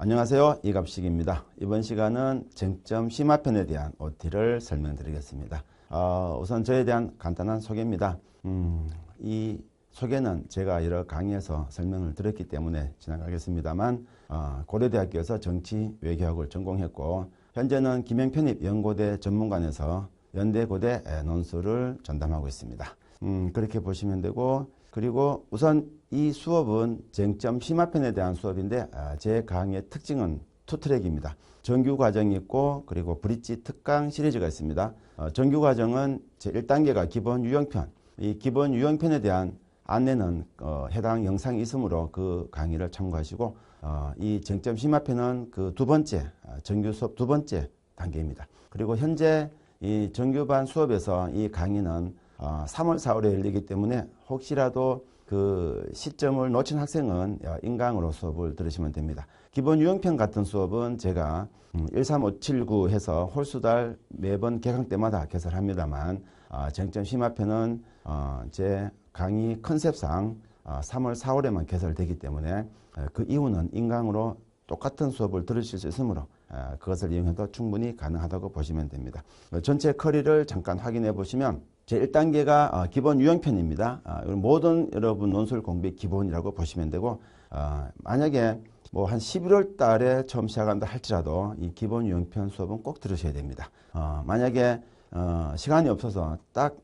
안녕하세요. 이갑식입니다. 이번 시간은 쟁점 심화편에 대한 OT를 설명드리겠습니다. 어, 우선 저에 대한 간단한 소개입니다. 음, 이 소개는 제가 여러 강의에서 설명을 드렸기 때문에 지나가겠습니다만 어, 고려대학교에서 정치 외교학을 전공했고 현재는 김영편입 연고대 전문관에서 연대고대 논술을 전담하고 있습니다. 음, 그렇게 보시면 되고 그리고 우선 이 수업은 쟁점 심화편에 대한 수업인데 아, 제 강의의 특징은 투트랙입니다. 정규 과정이 있고 그리고 브릿지 특강 시리즈가 있습니다. 어, 정규 과정은 제 1단계가 기본 유형편. 이 기본 유형편에 대한 안내는 어, 해당 영상이 있으므로 그 강의를 참고하시고 어, 이 쟁점 심화편은 그 두 번째 아, 정규 수업 두 번째 단계입니다. 그리고 현재 이 정규반 수업에서 이 강의는 어, 3월, 4월에 열리기 때문에 혹시라도 그 시점을 놓친 학생은 어, 인강으로 수업을 들으시면 됩니다. 기본 유형편 같은 수업은 제가 13579 해서 홀수달 매번 개강 때마다 개설합니다만 어, 쟁점 심화편은 어, 제 강의 컨셉상 어, 3월, 4월에만 개설되기 때문에 어, 그 이후는 인강으로 똑같은 수업을 들으실 수 있으므로 어, 그것을 이용해도 충분히 가능하다고 보시면 됩니다. 어, 전체 커리를 잠깐 확인해 보시면 제 1단계가 어, 기본 유형편입니다. 어, 모든 여러분 논술 공부의 기본이라고 보시면 되고 어, 만약에 뭐 한 11월 달에 처음 시작한다 할지라도 이 기본 유형편 수업은 꼭 들으셔야 됩니다. 어, 만약에 어, 시간이 없어서 딱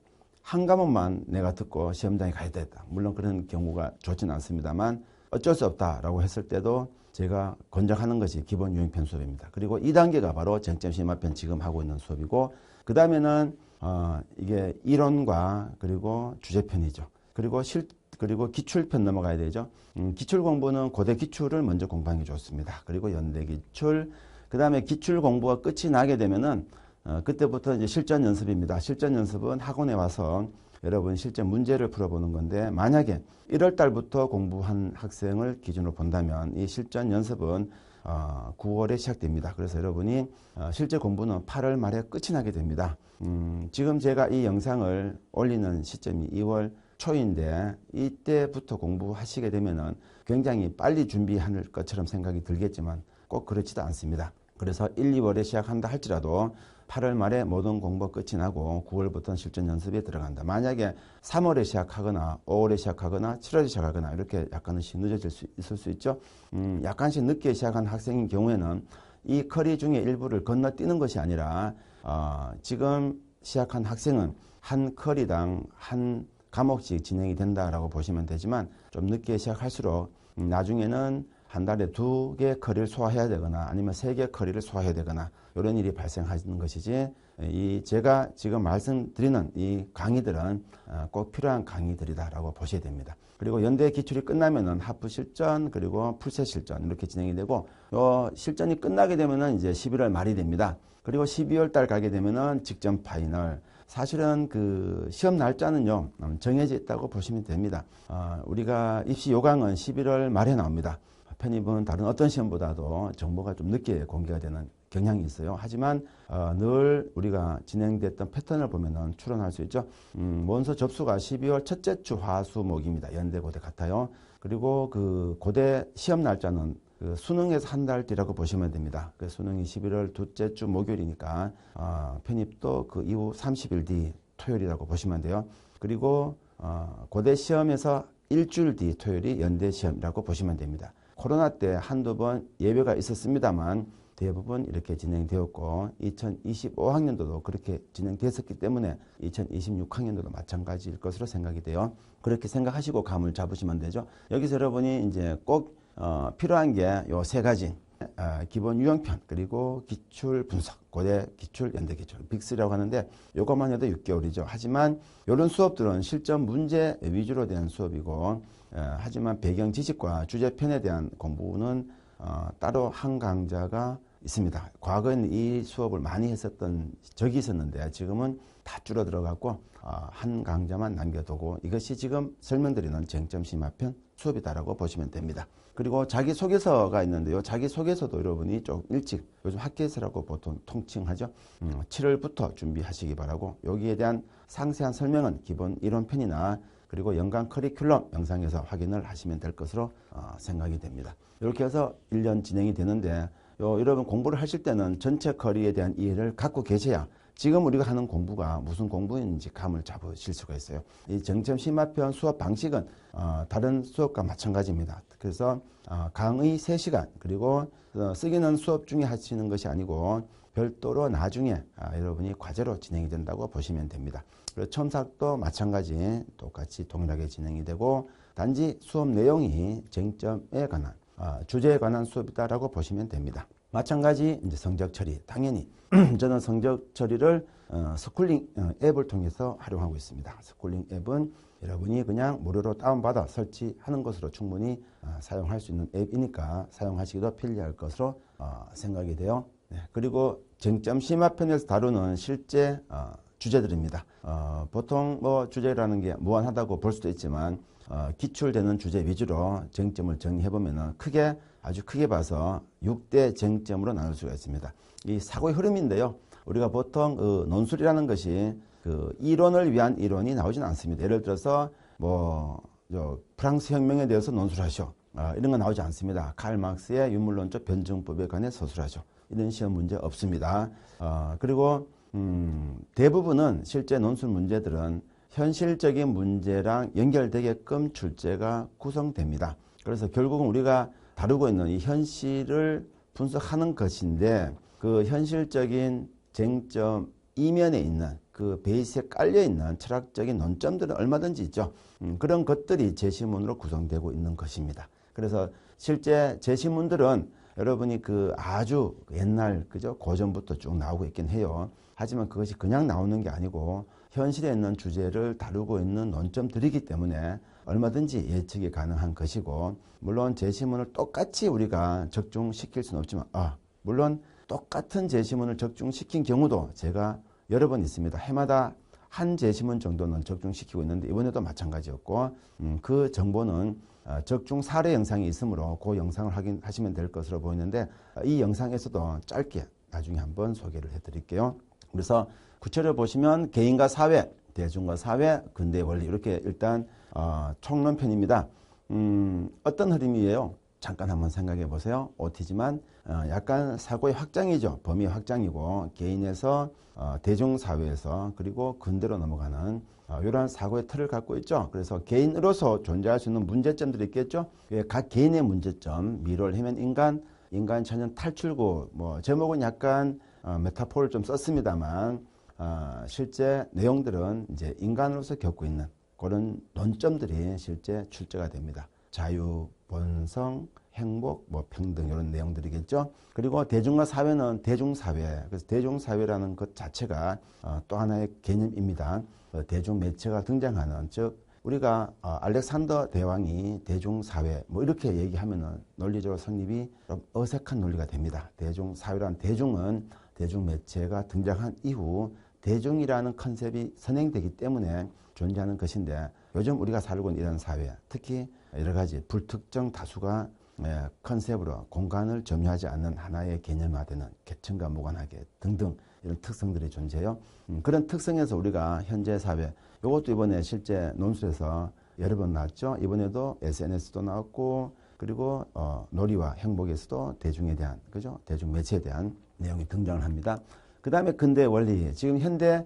한 과목만 내가 듣고 시험장에 가야 됐다. 물론 그런 경우가 좋지는 않습니다만 어쩔 수 없다라고 했을 때도 제가 권장하는 것이 기본 유형편 수업입니다. 그리고 2단계가 바로 쟁점 심화편 지금 하고 있는 수업이고 그 다음에는 어, 이게 이론과 그리고 주제편이죠. 그리고 실 그리고 기출편 넘어가야 되죠. 음, 기출 공부는 고대 기출을 먼저 공부하는 게 좋습니다. 그리고 연대 기출, 그 다음에 기출 공부가 끝이 나게 되면은 어, 그때부터 이제 실전 연습입니다. 실전 연습은 학원에 와서 여러분 실제 문제를 풀어보는 건데 만약에 1월 달부터 공부한 학생을 기준으로 본다면 이 실전 연습은 어, 9월에 시작됩니다. 그래서 여러분이 어, 실제 공부는 8월 말에 끝이 나게 됩니다. 음, 지금 제가 이 영상을 올리는 시점이 2월 초인데 이때부터 공부하시게 되면은 굉장히 빨리 준비할 것처럼 생각이 들겠지만 꼭 그렇지도 않습니다. 그래서 1, 2월에 시작한다 할지라도 8월 말에 모든 공부 끝이 나고 9월부터는 실전 연습에 들어간다. 만약에 3월에 시작하거나 5월에 시작하거나 7월에 시작하거나 이렇게 약간씩 늦어질 수 있을 수 있죠. 음, 약간씩 늦게 시작한 학생인 경우에는 이 커리 중에 일부를 건너뛰는 것이 아니라 어, 지금 시작한 학생은 한 커리당 한 과목씩 진행이 된다라고 보시면 되지만 좀 늦게 시작할수록 음, 나중에는 한 달에 두 개 커리를 소화해야 되거나 아니면 세 개 커리를 소화해야 되거나 이런 일이 발생하는 것이지 이 제가 지금 말씀드리는 이 강의들은 어, 꼭 필요한 강의들이다라고 보셔야 됩니다. 그리고 연대 기출이 끝나면은 하프 실전 그리고 풀세 실전 이렇게 진행이 되고 요 실전이 끝나게 되면은 이제 11월 말이 됩니다. 그리고 12월 달 가게 되면은 직전 파이널 사실은 그 시험 날짜는요 음, 정해져 있다고 보시면 됩니다. 어, 우리가 입시 요강은 11월 말에 나옵니다. 편입은 다른 어떤 시험보다도 정보가 좀 늦게 공개가 되는 경향이 있어요. 하지만 어, 늘 우리가 진행됐던 패턴을 보면은 추론할 수 있죠. 음, 원서 접수가 12월 첫째 주 화수목입니다. 연대 고대 같아요. 그리고 그 고대 시험 날짜는 그 수능에서 한 달 뒤라고 보시면 됩니다. 그 수능이 11월 둘째 주 목요일이니까 어, 편입도 그 이후 30일 뒤 토요일이라고 보시면 돼요. 그리고 어, 고대 시험에서 일주일 뒤 토요일이 연대 시험이라고 보시면 됩니다. 코로나 때 한두 번 예배가 있었습니다만 대부분 이렇게 진행되었고 2025학년도도 그렇게 진행됐었기 때문에 2026학년도도 마찬가지일 것으로 생각이 돼요. 그렇게 생각하시고 감을 잡으시면 되죠. 여기서 여러분이 이제 꼭 어, 필요한 게 요 세 가지 어, 기본 유형편 그리고 기출 분석 고대 기출 연대 기출 빅3라고 하는데 요것만 해도 6개월이죠. 하지만 이런 수업들은 실전 문제 위주로 된 수업이고 어, 하지만 배경 지식과 주제편에 대한 공부는 어, 따로 한 강좌가 있습니다. 과거에는 이 수업을 많이 했었던 적이 있었는데 지금은 다 줄어들어 갖고 어, 한 강좌만 남겨두고 이것이 지금 설명드리는 쟁점 심화편 수업이다라고 보시면 됩니다. 그리고 자기소개서가 있는데요. 자기소개서도 여러분이 좀 일찍 요즘 학교에서라고 보통 통칭하죠. 음, 7월부터 준비하시기 바라고 여기에 대한 상세한 설명은 기본 이론편이나 그리고 연간 커리큘럼 영상에서 확인을 하시면 될 것으로 어, 생각이 됩니다. 이렇게 해서 1년 진행이 되는데 요, 여러분 공부를 하실 때는 전체 커리에 대한 이해를 갖고 계셔야 지금 우리가 하는 공부가 무슨 공부인지 감을 잡으실 수가 있어요. 이 정점 심화편 수업 방식은 어, 다른 수업과 마찬가지입니다. 그래서 어, 강의 3시간 그리고 어, 쓰기는 수업 중에 하시는 것이 아니고 별도로 나중에 아, 여러분이 과제로 진행이 된다고 보시면 됩니다. 그리고 첨삭도 마찬가지 똑같이 동일하게 진행이 되고 단지 수업 내용이 쟁점에 관한 아, 주제에 관한 수업이다라고 보시면 됩니다. 마찬가지 이제 성적 처리 당연히 저는 성적 처리를 어, 스쿨링 어, 앱을 통해서 활용하고 있습니다. 스쿨링 앱은 여러분이 그냥 무료로 다운받아 설치하는 것으로 충분히 어, 사용할 수 있는 앱이니까 사용하시기도 편리할 것으로 어, 생각이 돼요. 네, 그리고 쟁점 심화편에서 다루는 실제 어, 주제들입니다. 어, 보통 뭐 주제라는 게 무한하다고 볼 수도 있지만 어, 기출되는 주제 위주로 쟁점을 정리해 보면은 크게 아주 크게 봐서 6대 쟁점으로 나눌 수가 있습니다. 이 사고의 흐름인데요. 우리가 보통 그 논술이라는 것이 그 이론을 위한 이론이 나오지는 않습니다. 예를 들어서 뭐저 프랑스 혁명에 대해서 논술하시오. 아, 이런 거 나오지 않습니다. 칼 막스의 유물론적 변증법에 관해 서술하죠. 이런 시험 문제 없습니다. 어, 그리고 음, 대부분은 실제 논술 문제들은 현실적인 문제랑 연결되게끔 출제가 구성됩니다. 그래서 결국은 우리가 다루고 있는 이 현실을 분석하는 것인데 그 현실적인 쟁점 이면에 있는 그 베이스에 깔려 있는 철학적인 논점들은 얼마든지 있죠. 음, 그런 것들이 제시문으로 구성되고 있는 것입니다. 그래서 실제 제시문들은 여러분이 그 아주 옛날 그죠 고전부터 쭉 나오고 있긴 해요. 하지만 그것이 그냥 나오는 게 아니고 현실에 있는 주제를 다루고 있는 논점들이기 때문에 얼마든지 예측이 가능한 것이고 물론 제시문을 똑같이 우리가 적중시킬 수는 없지만 아 물론 똑같은 제시문을 적중시킨 경우도 제가 여러 번 있습니다. 해마다 한 제시문 정도는 적중시키고 있는데 이번에도 마찬가지였고 음, 그 정보는 어, 적중 사례 영상이 있으므로 그 영상을 확인하시면 될 것으로 보이는데 어, 이 영상에서도 짧게 나중에 한번 소개를 해드릴게요. 그래서 구체를 보시면 개인과 사회, 대중과 사회, 근대 원리 이렇게 일단 어, 총론편입니다. 음, 어떤 흐름이에요? 잠깐 한번 생각해 보세요. OT지만 어, 약간 사고의 확장이죠. 범위 확장이고 개인에서 어, 대중사회에서 그리고 근대로 넘어가는 어, 이러한 사고의 틀을 갖고 있죠. 그래서 개인으로서 존재할 수 있는 문제점들이 있겠죠. 예, 각 개인의 문제점, 미로를 헤맨 인간, 인간 천연 탈출구, 뭐 제목은 약간 어, 메타포를 좀 썼습니다만 어, 실제 내용들은 이제 인간으로서 겪고 있는 그런 논점들이 실제 출제가 됩니다. 자유, 본성, 행복, 뭐 평등 이런 내용들이겠죠. 그리고 대중과 사회는 대중사회. 그래서 대중사회라는 것 자체가 어, 또 하나의 개념입니다. 어, 대중 매체가 등장하는 즉 우리가 어, 알렉산더 대왕이 대중사회 뭐 이렇게 얘기하면은 논리적으로 성립이 좀 어색한 논리가 됩니다. 대중사회란 대중은 대중매체가 등장한 이후 대중이라는 컨셉이 선행되기 때문에 존재하는 것인데 요즘 우리가 살고 있는 이런 사회 특히 여러 가지 불특정 다수가 예, 컨셉으로 공간을 점유하지 않는 하나의 개념화되는 계층과 무관하게 등등 이런 특성들이 존재해요. 음, 그런 특성에서 우리가 현재 사회 이것도 이번에 실제 논술에서 여러 번 나왔죠. 이번에도 SNS도 나왔고 그리고 어, 놀이와 행복에서도 대중에 대한 그죠 대중 매체에 대한 내용이 등장을 합니다. 그 다음에 근대 원리 지금 현대에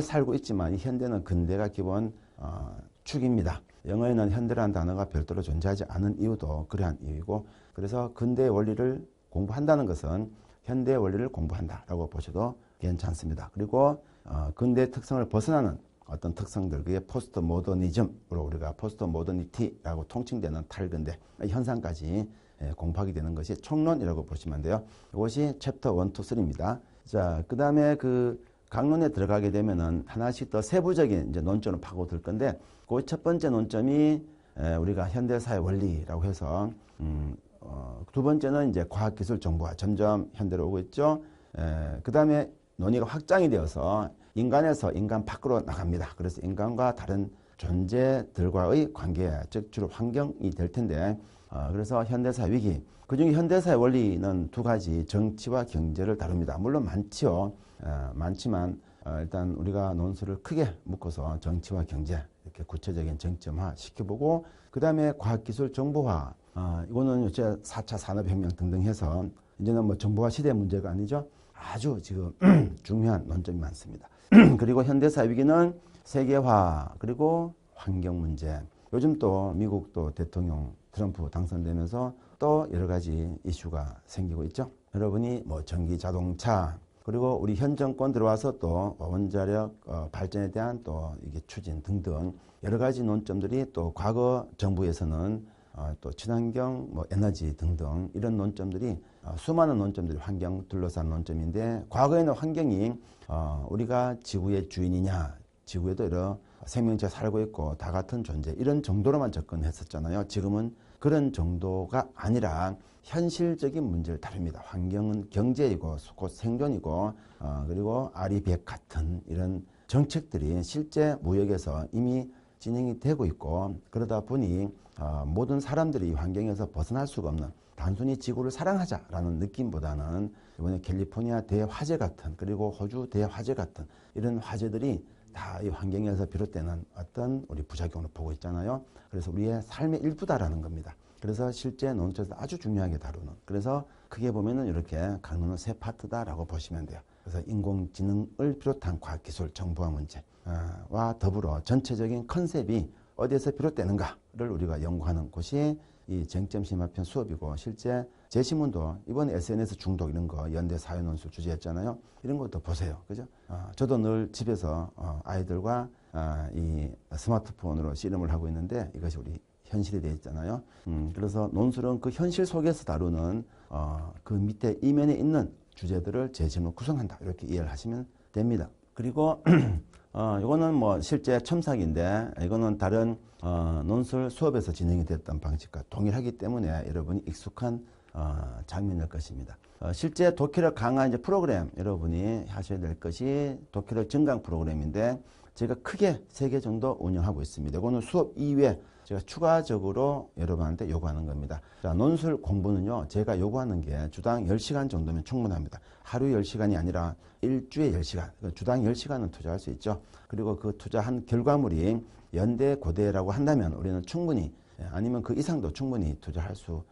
살고 있지만 이 현대는 근대가 기본 어, 축입니다. 영어에는 현대라는 단어가 별도로 존재하지 않은 이유도 그러한 이유이고 그래서 근대 원리를 공부한다는 것은 현대 원리를 공부한다라고 보셔도 괜찮습니다. 그리고 어, 근대 특성을 벗어나는 어떤 특성들 그게 포스트 모더니즘으로 우리가 포스트 모더니티라고 통칭되는 탈근대 현상까지 예, 공부하게 되는 것이 총론이라고 보시면 돼요. 이것이 챕터 1, 2, 3입니다. 자, 그 다음에 그 강론에 들어가게 되면은 하나씩 더 세부적인 이제 논점을 파고들 건데 그 첫 번째 논점이 에, 우리가 현대사회 원리라고 해서 음, 어, 두 번째는 이제 과학기술 정보화 점점 현대로 오고 있죠. 그 다음에 논의가 확장이 되어서 인간에서 인간 밖으로 나갑니다. 그래서 인간과 다른 존재들과의 관계, 즉 주로 환경이 될 텐데 어, 그래서 현대사 위기. 그중에 현대사의 원리는 두 가지 정치와 경제를 다룹니다. 물론 많지요. 어, 많지만 어, 일단 우리가 논술을 크게 묶어서 정치와 경제 이렇게 구체적인 정점화 시켜보고 그 다음에 과학기술 정보화 어, 이거는 이제 4차 산업혁명 등등 해서 이제는 뭐 정보화 시대 문제가 아니죠. 아주 지금 중요한 논점이 많습니다. 그리고 현대사 위기는 세계화 그리고 환경 문제 요즘 또 미국 또 대통령 트럼프 당선되면서 또 여러 가지 이슈가 생기고 있죠. 여러분이 뭐 전기 자동차 그리고 우리 현 정권 들어와서 또 원자력 어, 발전에 대한 또 이게 추진 등등 여러 가지 논점들이 또 과거 정부에서는 어, 또 친환경 뭐 에너지 등등 이런 논점들이 어, 수많은 논점들이 환경 둘러싼 논점인데 과거에는 환경이 어, 우리가 지구의 주인이냐 지구에도 여러 생명체 살고 있고 다 같은 존재 이런 정도로만 접근했었잖아요. 지금은 그런 정도가 아니라 현실적인 문제를 다룹니다. 환경은 경제이고 곧 생존이고 어, 그리고 아리백 같은 이런 정책들이 실제 무역에서 이미 진행이 되고 있고 그러다 보니 어, 모든 사람들이 환경에서 벗어날 수가 없는 단순히 지구를 사랑하자라는 느낌보다는 이번에 캘리포니아 대화재 같은 그리고 호주 대화재 같은 이런 화재들이 다 이 환경에서 비롯되는 어떤 우리 부작용을 보고 있잖아요. 그래서 우리의 삶의 일부다라는 겁니다. 그래서 실제 논술에서 아주 중요하게 다루는 그래서 크게 보면은 이렇게 강론은 세 파트다라고 보시면 돼요. 그래서 인공지능을 비롯한 과학기술 정보화 문제와 더불어 전체적인 컨셉이 어디에서 비롯되는가를 우리가 연구하는 곳이 이 쟁점 심화편 수업이고 실제 제 신문도 이번 SNS 중독 이런 거 연대 사회논술 주제였잖아요. 이런 것도 보세요. 그죠? 어, 저도 늘 집에서 어, 아이들과 어, 이 스마트폰으로 씨름을 하고 있는데 이것이 우리 현실이 되어 있잖아요. 음, 그래서 논술은 그 현실 속에서 다루는 어, 그 밑에 이면에 있는 주제들을 제시문 구성한다. 이렇게 이해를 하시면 됩니다. 그리고 어, 이거는 뭐 실제 첨삭인데 이거는 다른 어, 논술 수업에서 진행이 됐던 방식과 동일하기 때문에 여러분이 익숙한 어, 장면일 것입니다. 어, 실제 독해력 강화 이제 프로그램 여러분이 하셔야 될 것이 독해력 증강 프로그램인데 제가 크게 세 개 정도 운영하고 있습니다. 이거는 수업 이외에 제가 추가적으로 여러분한테 요구하는 겁니다. 자, 논술 공부는요, 제가 요구하는 게 주당 10시간 정도면 충분합니다. 하루 10시간이 아니라 일주에 10시간, 그러니까 주당 10시간은 투자할 수 있죠. 그리고 그 투자한 결과물이 연대, 고대라고 한다면 우리는 충분히, 예, 아니면 그 이상도 충분히 투자할 수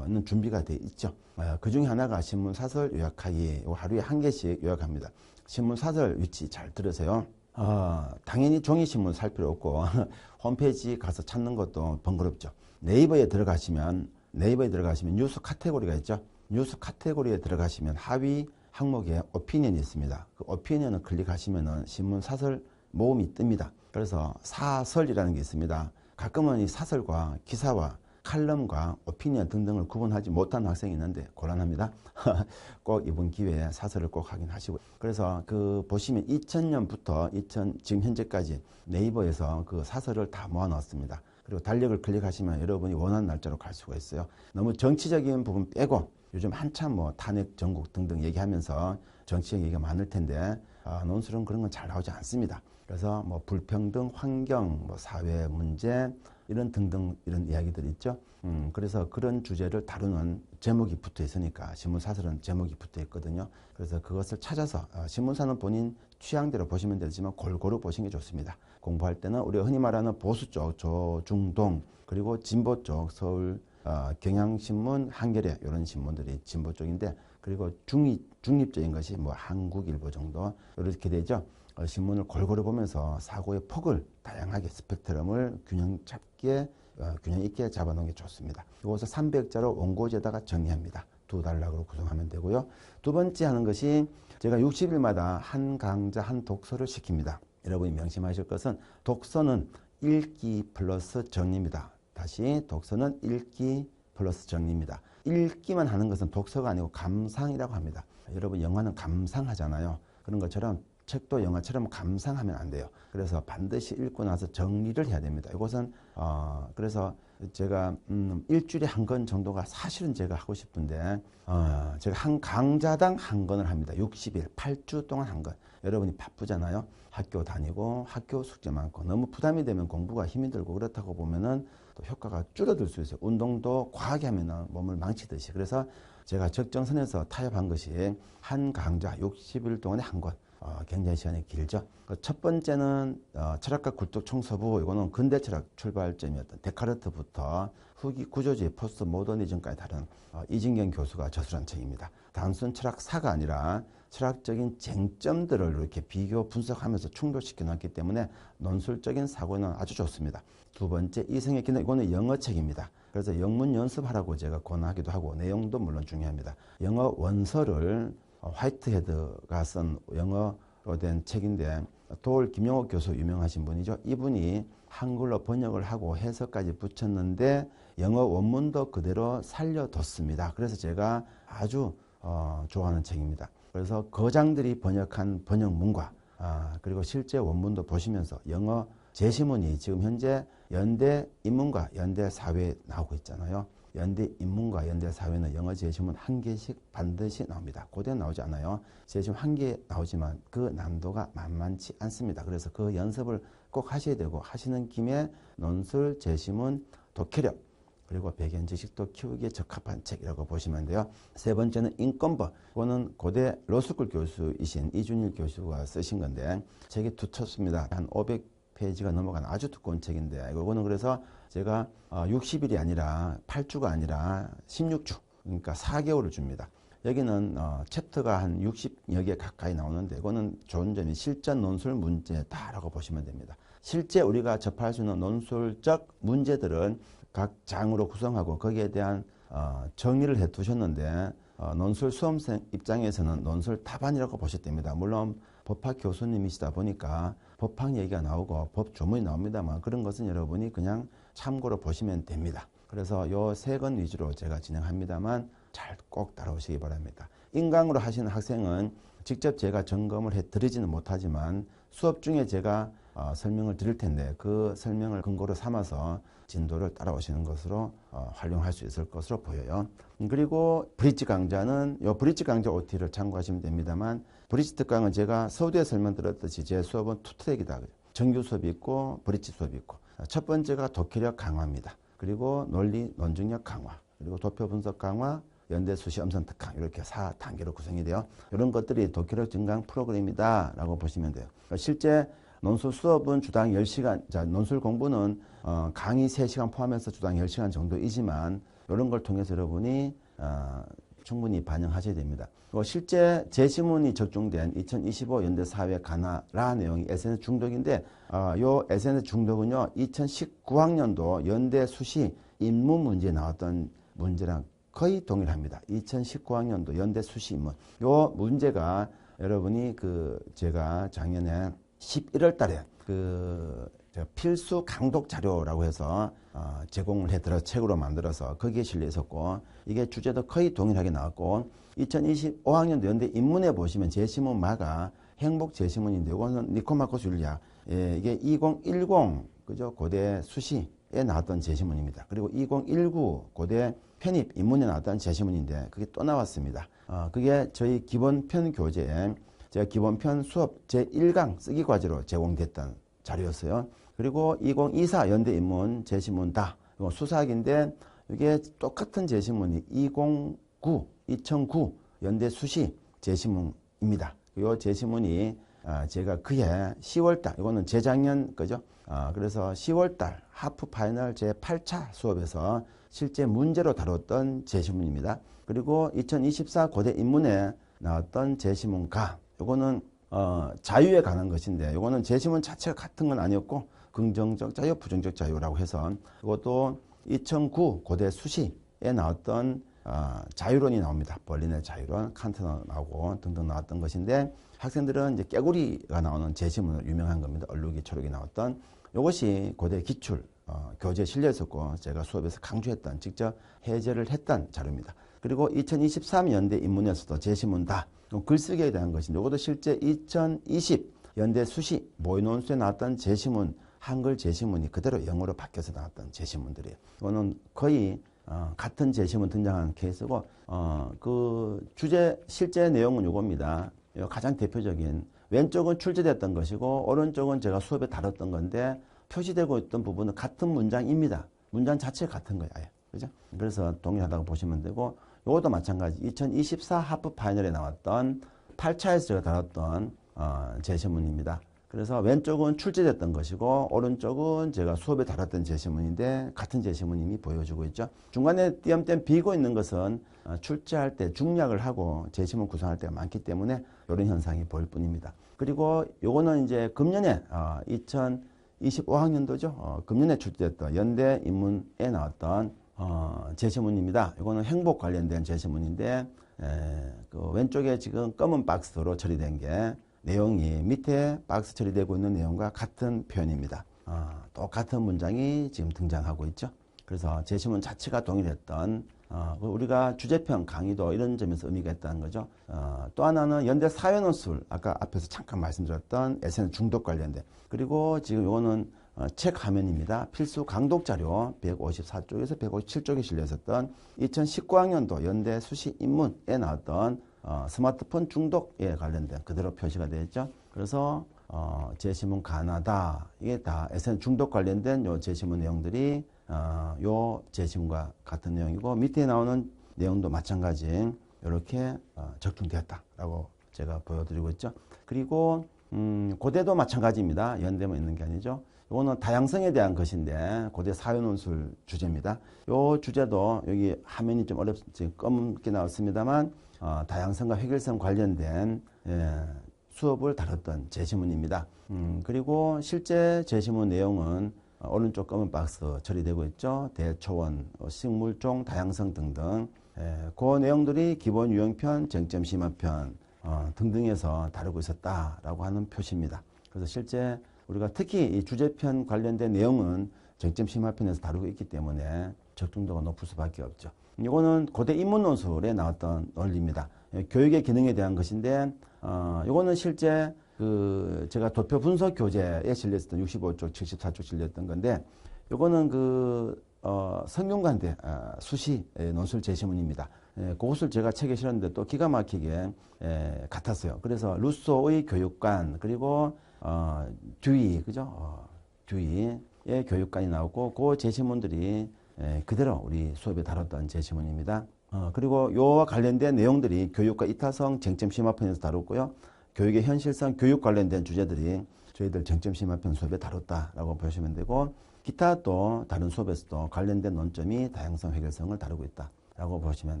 있는 준비가 돼 있죠. 어, 그 중에 하나가 신문 사설 요약하기, 하루에 한 개씩 요약합니다. 신문 사설 위치 잘 들으세요. 어, 당연히 종이신문 살 필요 없고 홈페이지 가서 찾는 것도 번거롭죠. 네이버에 들어가시면 네이버에 들어가시면 뉴스 카테고리가 있죠. 뉴스 카테고리에 들어가시면 하위 항목에 오피니언이 있습니다. 그 오피니언을 클릭하시면은 신문 사설 모음이 뜹니다. 그래서 사설이라는 게 있습니다. 가끔은 이 사설과 기사와 칼럼과 오피니언 등등을 구분하지 못한 학생이 있는데 곤란합니다. 꼭 이번 기회에 사설을 꼭 확인하시고 그래서 그 보시면 2000년부터 2000 지금 현재까지 네이버에서 그 사설을 다 모아놨습니다. 그리고 달력을 클릭하시면 여러분이 원하는 날짜로 갈 수가 있어요. 너무 정치적인 부분 빼고 요즘 한참 뭐 탄핵 전국 등등 얘기하면서 정치적 얘기가 많을 텐데 아, 논술은 그런 건 잘 나오지 않습니다. 그래서 뭐 불평등, 환경, 뭐 사회 문제 이런 등등 이런 이야기들이 있죠. 음, 그래서 그런 주제를 다루는 제목이 붙어 있으니까 신문 사설은 제목이 붙어 있거든요. 그래서 그것을 찾아서 어, 신문사는 본인 취향대로 보시면 되지만 골고루 보시는 게 좋습니다. 공부할 때는 우리가 흔히 말하는 보수 쪽, 조중동 그리고 진보 쪽 서울 어, 경향신문, 한겨레 이런 신문들이 진보 쪽인데 그리고 중립, 중립적인 것이 뭐 한국일보 정도 이렇게 되죠. 어, 신문을 골고루 보면서 사고의 폭을 다양하게 스펙트럼을 균형 잡게 어, 균형 있게 잡아놓은 게 좋습니다. 이것을 300자로 원고지에다가 정리합니다. 두 단락으로 구성하면 되고요. 두 번째 하는 것이 제가 60일마다 한 강좌 한 독서를 시킵니다. 여러분이 명심하실 것은 독서는 읽기 플러스 정리입니다. 다시 독서는 읽기 플러스 정리입니다. 읽기만 하는 것은 독서가 아니고 감상이라고 합니다. 여러분 영화는 감상하잖아요. 그런 것처럼 책도 영화처럼 감상하면 안 돼요. 그래서 반드시 읽고 나서 정리를 해야 됩니다. 이것은 어 그래서 제가 음 일주일에 한 권 정도가 사실은 제가 하고 싶은데 어 제가 한 강좌당 한 권을 합니다. 60일 8주 동안 한 권. 여러분이 바쁘잖아요. 학교 다니고 학교 숙제 많고 너무 부담이 되면 공부가 힘이 들고 그렇다고 보면은 또 효과가 줄어들 수 있어요. 운동도 과하게 하면은 몸을 망치듯이. 그래서 제가 적정선에서 타협한 것이 한 강좌 60일 동안에 한 권. 어, 굉장히 시간이 길죠. 그첫 번째는 어, 철학과 굴뚝 청소부 이거는 근대 철학 출발점이었던 데카르트부터 후기 구조주의 포스트 모더니즘까지 다른 어, 이진경 교수가 저술한 책입니다. 단순 철학사가 아니라 철학적인 쟁점들을 이렇게 비교 분석하면서 충돌시켜 놨기 때문에 논술적인 사고는 아주 좋습니다. 두 번째 이성의 기능 이거는 영어 책입니다. 그래서 영문 연습하라고 제가 권하기도 하고 내용도 물론 중요합니다. 영어 원서를 어, 화이트헤드가 쓴 영어로 된 책인데 도울 김영옥 교수 유명하신 분이죠. 이분이 한글로 번역을 하고 해석까지 붙였는데 영어 원문도 그대로 살려뒀습니다. 그래서 제가 아주 어, 좋아하는 책입니다. 그래서 거장들이 번역한 번역문과 아, 그리고 실제 원문도 보시면서 영어 제시문이 지금 현재 연대 인문과 연대 사회에 나오고 있잖아요. 연대 인문과 연대 사회는 영어 제시문 한 개씩 반드시 나옵니다. 고대 나오지 않아요. 제시문 한 개 나오지만 그 난도가 만만치 않습니다. 그래서 그 연습을 꼭 하셔야 되고 하시는 김에 논술 제시문 독해력 그리고 배경 지식도 키우기에 적합한 책이라고 보시면 돼요. 세 번째는 인권법. 이거는 고대 로스쿨 교수이신 이준일 교수가 쓰신 건데 책이 두텁습니다. 한 500페이지가 넘어간 아주 두꺼운 책인데 이거는 그래서 제가 60일이 아니라 8주가 아니라 16주 그러니까 4개월을 줍니다. 여기는 어, 챕터가 한 60여 개 가까이 나오는데 이거는 좋은 점이 실전 논술 문제다라고 보시면 됩니다. 실제 우리가 접할 수 있는 논술적 문제들은 각 장으로 구성하고 거기에 대한 어, 정리를 해 두셨는데 어, 논술 수험생 입장에서는 논술 답안이라고 보셔도 됩니다. 물론 법학 교수님이시다 보니까 법학 얘기가 나오고 법 조문이 나옵니다만 그런 것은 여러분이 그냥 참고로 보시면 됩니다. 그래서 요 세 건 위주로 제가 진행합니다만 잘 꼭 따라오시기 바랍니다. 인강으로 하시는 학생은 직접 제가 점검을 해 드리지는 못하지만 수업 중에 제가 어, 설명을 드릴 텐데 그 설명을 근거로 삼아서 진도를 따라오시는 것으로 어, 활용할 수 있을 것으로 보여요. 음, 그리고 브릿지 강좌는 요 브릿지 강좌 OT를 참고하시면 됩니다만 브릿지 특강은 제가 서두에 설명드렸듯이 제 수업은 투 트랙이다. 정규 수업이 있고 브릿지 수업이 있고 첫 번째가 독해력 강화입니다. 그리고 논리 논증력 강화 그리고 도표 분석 강화 연대 수시 엄선 특강 이렇게 4단계로 구성이 돼요. 이런 것들이 독해력 증강 프로그램이다 라고 보시면 돼요. 그러니까 실제 논술 수업은 주당 10시간, 자, 논술 공부는 어, 강의 3시간 포함해서 주당 10시간 정도이지만 이런 걸 통해서 여러분이 어, 충분히 반영하셔야 됩니다. 실제 제시문이 적중된 2025 연대 사회 가나라 내용이 SNS 중독인데 어, 요 SNS 중독은요 2019학년도 연대 수시 인문 문제에 나왔던 문제랑 거의 동일합니다. 2019학년도 연대 수시 인문 요 문제가 여러분이 그 제가 작년에 11월 달에 그 필수 강독 자료라고 해서 어 제공을 해드려 책으로 만들어서 거기에 실려 있었고 이게 주제도 거의 동일하게 나왔고 2025학년도 연대 인문에 보시면 제시문 마가 행복 제시문인데 이거는 니코마코스 율리아 예, 이게 2010 그죠 고대 수시에 나왔던 제시문입니다. 그리고 2019 고대 편입 인문에 나왔던 제시문인데 그게 또 나왔습니다. 어, 그게 저희 기본 편 교재에 제가 기본편 수업 제1강 쓰기 과제로 제공됐던 자료였어요. 그리고 2024 연대 인문 제시문 다 수사학인데 이게 똑같은 제시문이 2009 2009 연대 수시 제시문입니다. 이 제시문이 아, 제가 그해 10월달 이거는 재작년 거죠. 아, 그래서 10월달 하프 파이널 제 8차 수업에서 실제 문제로 다뤘던 제시문입니다. 그리고 2024 고대 인문에 나왔던 제시문가 요거는 어, 자유에 관한 것인데 요거는 제시문 자체가 같은 건 아니었고 긍정적 자유, 부정적 자유라고 해서 이것도 2009 고대 수시에 나왔던 어, 자유론이 나옵니다. 벌린의 자유론, 칸트너 나오고 등등 나왔던 것인데 학생들은 이제 깨구리가 나오는 제시문으로 유명한 겁니다. 얼룩이 초록이 나왔던 이것이 고대 기출 어, 교재에 실려 있었고 제가 수업에서 강조했던 직접 해제를 했던 자료입니다. 그리고 2023년대 인문에서도 제시문 다 글쓰기에 대한 것인데 이것도 실제 2020 연대 수시 모의논술에 나왔던 제시문 한글 제시문이 그대로 영어로 바뀌어서 나왔던 제시문들이에요. 이거는 거의 어, 같은 제시문 등장한 케이스고 어, 그 주제 실제 내용은 이겁니다. 가장 대표적인 왼쪽은 출제됐던 것이고 오른쪽은 제가 수업에 다뤘던 건데 표시되고 있던 부분은 같은 문장입니다. 문장 자체가 같은 거예요. 그죠? 그래서 동일하다고 보시면 되고 이것도 마찬가지 2024 하프 파이널에 나왔던 8차에서 제가 다뤘던 어, 제시문입니다. 그래서 왼쪽은 출제됐던 것이고 오른쪽은 제가 수업에 다뤘던 제시문인데 같은 제시문임이 보여주고 있죠. 중간에 띄엄띄엄 비고 있는 것은 어, 출제할 때 중략을 하고 제시문 구성할 때가 많기 때문에 이런 현상이 보일 뿐입니다. 그리고 요거는 이제 금년에 어, 2025학년도죠. 어, 금년에 출제됐던 연대 인문에 나왔던 어, 제시문입니다. 이거는 행복 관련된 제시문인데 에, 그 왼쪽에 지금 검은 박스로 처리된 게 내용이 밑에 박스 처리되고 있는 내용과 같은 표현입니다. 어, 똑같은 문장이 지금 등장하고 있죠. 그래서 제시문 자체가 동일했던 어, 우리가 주제편 강의도 이런 점에서 의미가 있다는 거죠. 어, 또 하나는 연대 사회논술 아까 앞에서 잠깐 말씀드렸던 SNS 중독 관련된 그리고 지금 이거는 어, 책 화면입니다. 필수 강독 자료 154쪽에서 157쪽에 실려 있었던 2019학년도 연대 수시 인문에 나왔던 어, 스마트폰 중독에 관련된 그대로 표시가 되어 있죠. 그래서 어, 제시문 가나다 이게 다 SN 중독 관련된 요 제시문 내용들이 어, 요 제시문과 같은 내용이고 밑에 나오는 내용도 마찬가지 이렇게 어, 적중되었다라고 제가 보여드리고 있죠. 그리고 음, 고대도 마찬가지입니다. 연대만 있는 게 아니죠. 이거는 다양성에 대한 것인데 고대 사회논술 주제입니다. 요 주제도 여기 화면이 좀 어렵 지금 검게 나왔습니다만 어, 다양성과 획일성 관련된 예, 수업을 다뤘던 제시문입니다. 음, 그리고 실제 제시문 내용은 어, 오른쪽 검은 박스 처리되고 있죠. 대초원, 어, 식물종 다양성 등등 예, 그 내용들이 기본 유형편, 쟁점 심화편 어, 등등에서 다루고 있었다라고 하는 표시입니다. 그래서 실제 우리가 특히 이 주제편 관련된 내용은 쟁점 심화편에서 다루고 있기 때문에 적중도가 높을 수밖에 없죠. 이거는 고대 인문논술에 나왔던 논리입니다. 예, 교육의 기능에 대한 것인데, 어, 이거는 실제 그 제가 도표 분석 교재에 실렸던 65쪽, 74쪽 실렸던 건데, 이거는 그 어, 성균관대 아, 수시 예, 논술 제시문입니다. 예, 그것을 제가 책에 실었는데 또 기가 막히게 예, 같았어요. 그래서 루소의 교육관 그리고 어, 듀이 그죠? 어, 듀이의 교육관이 나오고 그 제시문들이 예, 그대로 우리 수업에 다뤘던 제시문입니다. 어, 그리고 요와 관련된 내용들이 교육과 이타성 쟁점 심화편에서 다뤘고요. 교육의 현실성 교육 관련된 주제들이 저희들 쟁점 심화편 수업에 다뤘다라고 보시면 되고 기타 또 다른 수업에서도 관련된 논점이 다양성 해결성을 다루고 있다라고 보시면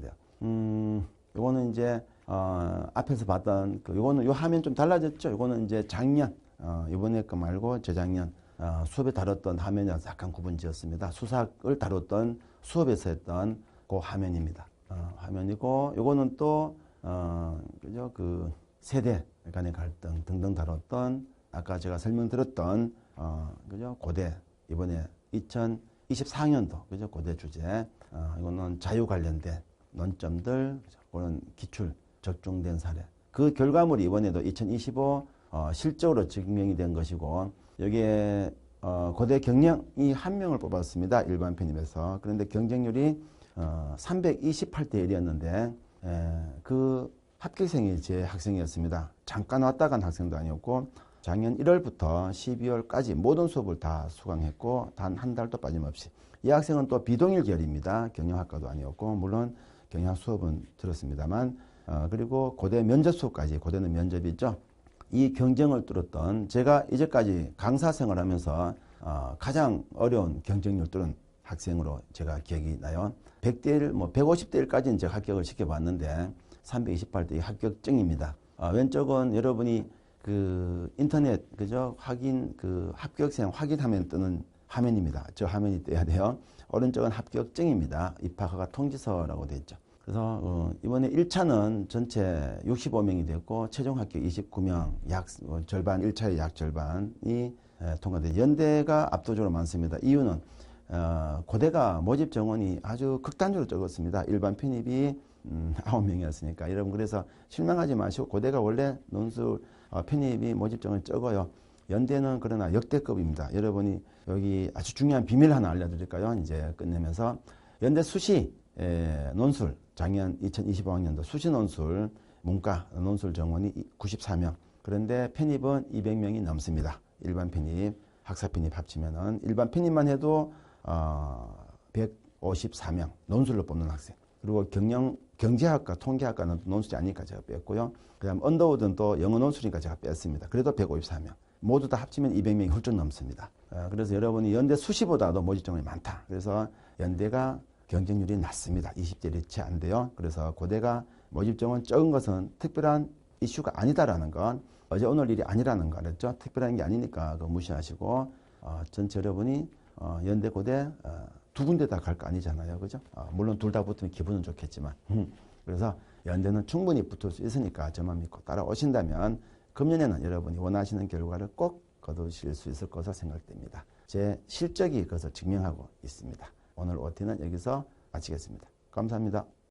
돼요. 음, 요거는 이제 어, 앞에서 봤던 그 요거는 요 화면 좀 달라졌죠. 요거는 이제 작년 어, 이번에 거 말고 재작년 어, 수업에 다뤘던 화면이랑 약간 구분지었습니다. 수학을 다뤘던 수업에서 했던 그 화면입니다. 어, 화면이고 요거는 또 어, 그죠? 그 세대 간의 갈등 등등 다뤘던 아까 제가 설명드렸던 어, 그죠? 고대 이번에 2024년도 그죠? 고대 주제. 어, 이거는 자유 관련된 논점들 그런 기출 적중된 사례. 그 결과물이 이번에도 2025 어, 실적으로 증명이 된 것이고 여기에 어, 고대 경영이 한 명을 뽑았습니다 일반 편입에서 그런데 경쟁률이 어, 328대 1이었는데 에, 그 합격생이 제 학생이었습니다 잠깐 왔다 간 학생도 아니었고 작년 1월부터 12월까지 모든 수업을 다 수강했고 단 한 달도 빠짐없이 이 학생은 또 비동일 계열입니다. 경영학과도 아니었고 물론 경영학 수업은 들었습니다만 어, 그리고 고대 면접 수업까지 고대는 면접이죠. 이 경쟁을 뚫었던 제가 이제까지 강사 생활하면서 어, 가장 어려운 경쟁률 뚫은 학생으로 제가 기억이 나요. 100대 1, 뭐 150대 1까지는 제가 합격을 시켜봤는데 328대 합격증입니다. 어, 왼쪽은 여러분이 그 인터넷 그죠 확인 그 합격생 확인하면 뜨는 화면입니다. 저 화면이 떠야 돼요. 오른쪽은 합격증입니다. 입학허가 통지서라고 되어 있죠. 그래서 어 이번에 1차는 전체 65명이 됐고 최종 합격 29명 약 어, 절반 1차의 약 절반이 통과돼 연대가 압도적으로 많습니다. 이유는 어, 고대가 모집 정원이 아주 극단적으로 적었습니다. 일반 편입이 음, 9명이었으니까 여러분 그래서 실망하지 마시고 고대가 원래 논술 어, 편입이 모집 정원이 적어요. 연대는 그러나 역대급입니다. 여러분이 여기 아주 중요한 비밀 하나 알려드릴까요? 이제 끝내면서 연대 수시 에, 논술 작년 2025학년도 수시 논술 문과 논술 정원이 94명 그런데 편입은 200명이 넘습니다. 일반 편입, 학사 편입 합치면은 일반 편입만 해도 어, 154명 논술로 뽑는 학생 그리고 경영 경제학과, 통계학과는 논술이 아니니까 제가 뺐고요. 그다음 언더우드는 또 영어 논술이니까 제가 뺐습니다. 그래도 154명. 모두 다 합치면 200명이 훌쩍 넘습니다. 어, 그래서 여러분이 연대 수시보다도 모집 정원이 많다. 그래서 연대가 경쟁률이 낮습니다. 20대이 채안 돼요. 그래서 고대가 모집 정원 적은 것은 특별한 이슈가 아니다라는 건 어제 오늘 일이 아니라는 거 알았죠? 특별한 게 아니니까 그거 무시하시고 어, 전체 여러분이 어, 연대 고대 어, 두 군데 다 갈 거 아니잖아요. 그죠? 어, 물론 둘 다 붙으면 기분은 좋겠지만 그래서 연대는 충분히 붙을 수 있으니까 저만 믿고 따라오신다면 금년에는 여러분이 원하시는 결과를 꼭 거두실 수 있을 것으로 생각됩니다. 제 실적이 그것을 증명하고 있습니다. 오늘 OT는 여기서 마치겠습니다. 감사합니다.